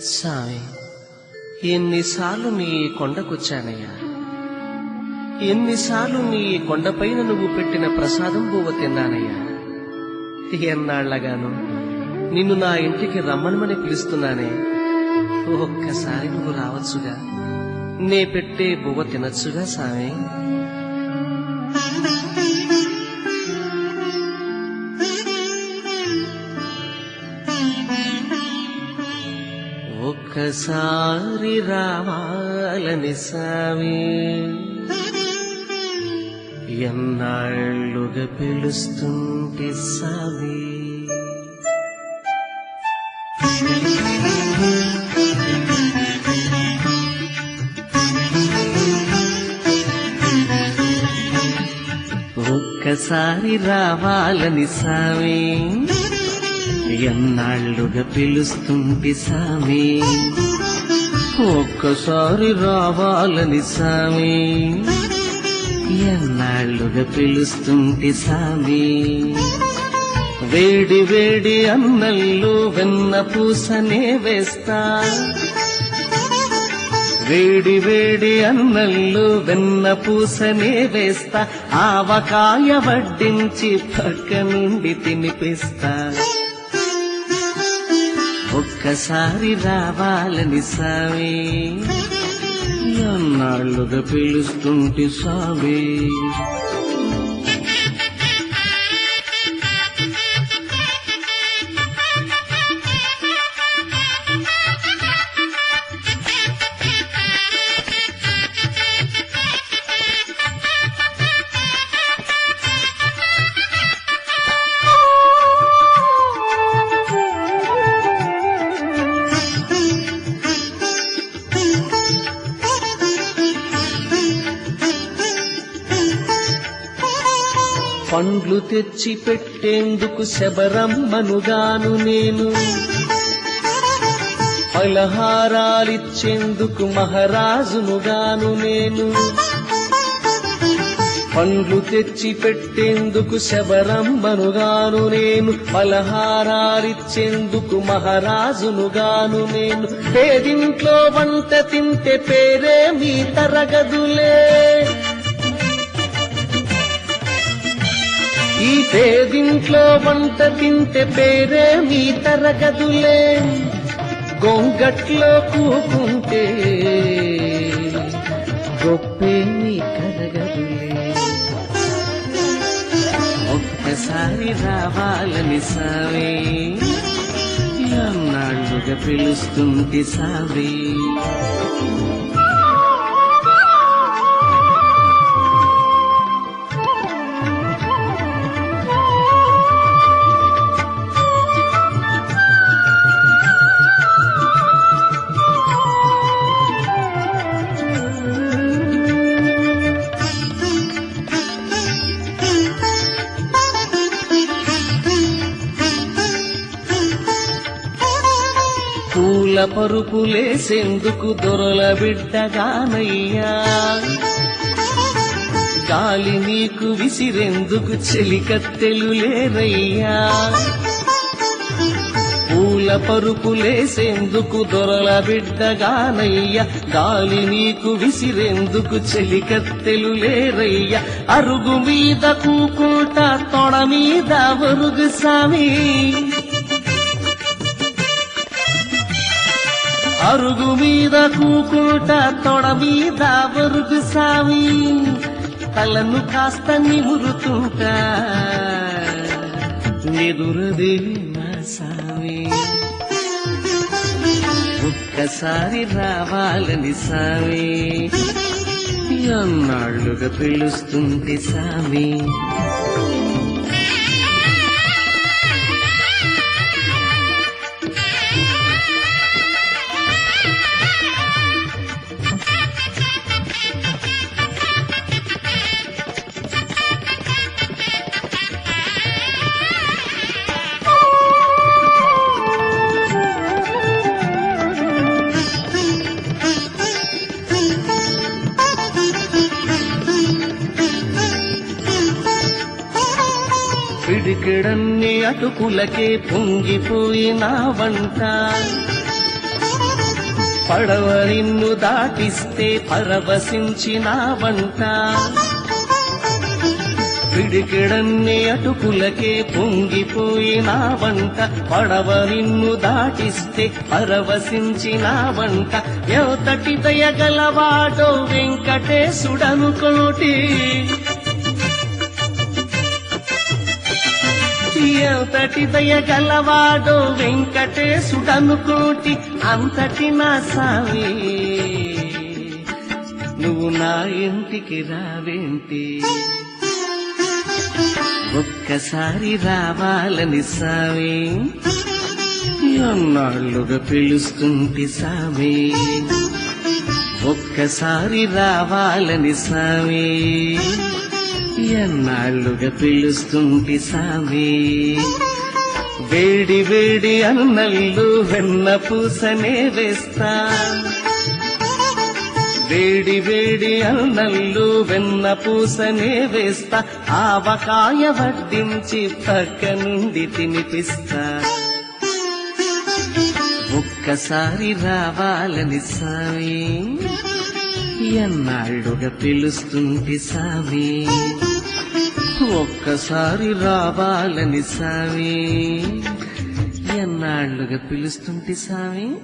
స్వామి ఎన్నిసార్లు నీ కొండకొచ్చానయ్యా? ఎన్నిసార్లు నీ కొండపైన నువ్వు పెట్టిన ప్రసాదం పువ్వు తిన్నానయ్యా? ఎన్నాళ్ళగాను నిన్ను నా ఇంటికి రమ్మనమని పిలుస్తున్నానే. ఒక్కసారి నువ్వు రావచ్చుగా? నే పెట్టే బువ్వ తినచ్చుగా సామే ఒక్కసారి రావాలని సామి ఎన్నాళ్ళుగా పిలుస్తుంటే సామి ఒక్కసారి రావాలని సామి ఎన్నాళ్ళుగా పిలుస్తుంటి సామి? ఒక్కసారి రావాలని సామి. ఎన్నాళ్ళుగా పిలుస్తుంటి సామి? వేడి వేడి అన్నల్లు వెన్న పూసనే వేస్తా. వేడి వేడి అన్నల్లు వెన్న పూసనే వేస్తా. ఆవకాయ వడ్డించి పక్క నుండి తినిపిస్తా. ఒక్కసారి రావాలని సావే. ఎన్నాళ్ళుగా పిలుస్తుంటే సావే. పండ్లు తెచ్చి పెట్టేందుకు శబరమ్మనుగాను నేను. ఫలహారాలిచ్చేందుకు మహారాజునుగాను నేను. పండ్లు తెచ్చి పెట్టేందుకు శబరమ్మనుగాను నేను. పలహారాలిచ్చేందుకు మహారాజునుగాను నేను. పేదింట్లో వంట తింటే పేరే మీ తరగదులే. ఈ పేదింట్లో వంట తింటే పేరే మీ తరగదులే గొంగట్లో కూకుంటే గొప్పే మీ కరగదులే ఒక్కసారి రావాలని సావే. అన్నాళ్ళుగా పిలుస్తుంది సావే. పూల పరుపులేసేందుకు దొరల బిడ్డగానయ్యా. గాలి నీకు విసిరేందుకు చెలికత్తెలు లేరయ్యా పూల పరుపులేసేందుకు దొరల బిడ్డగానయ్య. గాలి నీకు విసిరేందుకు చెలికత్తెలు లేరయ్య అరుగు మీద కూకుంట తొడ మీద వరుగు సామి అరుగు మీద కూకుంట తొడ మీద బరుగు సావి. తలను కాస్త నిమురుతుంటా ఎదురదే నా సామి ఒక్కసారి రావాలని సామి అన్నాళ్ళుగా పిలుస్తుంది సామి. అటుకులకే పొంగిపోయిన వంట పడవ నిన్ను దాటిస్తే పరవశించిన వంట పిడికిడన్ని అటుకులకే పొంగిపోయిన వంట పడవ నిన్ను దాటిస్తే పరవశించిన వంట ఎవతటి దయగలవాడో వెంకటేశుడనుకోటి ఎంతటి దయగలవాడో వెంకటేశుడనుకోటి అంతటి నా సామి నువ్వు నా ఇంటికి రావేంటి? ఒక్కసారి రావాలని సామి ఎన్నాళ్ళుగా పిలుస్తుంటి సామి ఒక్కసారి రావాలని సామి ఎన్నాళ్ళుగా పిలుస్తుంటి సామి. వేడి వేడి అన్నల్లు వెన్న పూసనే వేస్తా. వేడి వేడి అన్నల్లు వెన్న పూసనే వేస్తా. ఆవకాయ వడ్డించి పక్క నుండి తినిపిస్తా. ఒక్కసారి రావాలని సామి. ఎన్నాళ్ళుగా పిలుస్తుంటి సామి. ఒక్కసారి రావాలని సామి. ఎన్నాళ్ళుగా పిలుస్తుంటే సామి?